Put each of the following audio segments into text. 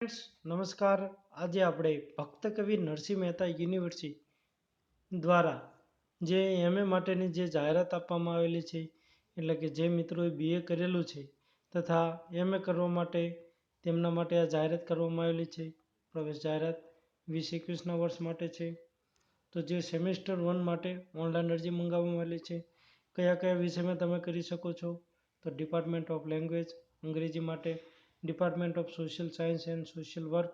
Friends નમસ્કાર. આજે આપણે ભક્ત કવિ નરસિંહ મહેતા યુનિવર્સિટી દ્વારા જે એમએ માટેની જે જાહેરાત આપવામાં આવેલી છે, એટલે કે જે મિત્રોએ બીએ કરેલું છે, તથા એમએ કરવા માટે તેમના માટે આ જાહેરાત કરવામાં આવેલી છે, પ્રવેશ જાહેરાત વીસ એકવીસના વર્ષ માટે છે. તો જે સેમેસ્ટર વન માટે ઓનલાઈન અરજી મંગાવવામાં આવેલી છે, કયા કયા વિષયમાં તમે કરી શકો છો? તો ડિપાર્ટમેન્ટ ઓફ લેંગ્વેજ અંગ્રેજી માટે department of social science and social work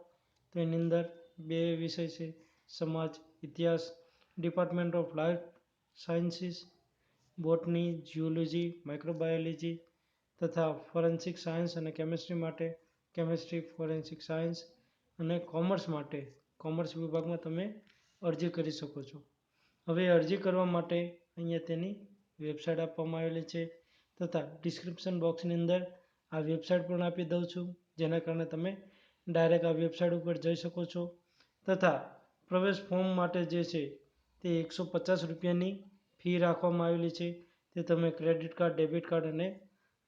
તો એની અંદર બે વિષય છે, સમાજ, ઇતિહાસ department of life sciences botany geology microbiology તથા ફોરેન્સિક સાયન્સ અને કેમેસ્ટ્રી માટે કેમેસ્ટ્રી ફોરેન્સિક સાયન્સ અને કોમર્સ માટે કોમર્સ વિભાગમાં તમે અરજી કરી શકો છો. હવે અરજી કરવા માટે અહીંયા તેની વેબસાઇટ આપવામાં આવેલી છે તથા ડિસ્ક્રિપ્શન બોક્સની અંદર આ વેબસાઇટ પણ આપી દઉં છું, જેના કારણે તમે ડાયરેક્ટ આ વેબસાઇટ ઉપર જઈ શકો છો. તથા પ્રવેશ ફોર્મ માટે જે છે, તે એકસો પચાસ રૂપિયાની ફી રાખવામાં આવેલી છે. તે તમે ક્રેડિટ કાર્ડ, ડેબિટ કાર્ડ અને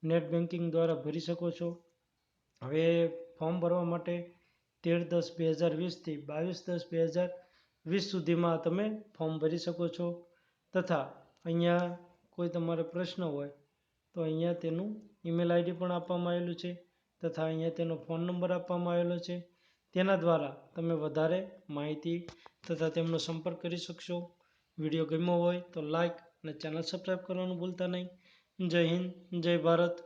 નેટ બેન્કિંગ દ્વારા ભરી શકો છો. હવે ફોર્મ ભરવા માટે તેર દસ બે હજાર વીસથી બાવીસ દસ બે હજાર વીસ સુધીમાં તમે ફોર્મ ભરી શકો છો. તથા અહીંયા કોઈ તમારે પ્રશ્ન હોય તો અહીંયા તેનું ઈમેલ આઈડી પણ આપવામાં આવેલું છે તથા અહીંયા તેનો ફોન નંબર આપવામાં આવેલો છે. તેના દ્વારા તમે વધારે માહિતી તથા તેમનો સંપર્ક કરી શકશો. વીડિયો ગમ્યો હોય તો લાઈક અને ચેનલ સબસ્ક્રાઈબ કરવાનું ભૂલતા નહીં. જય હિન્દ, જય ભારત.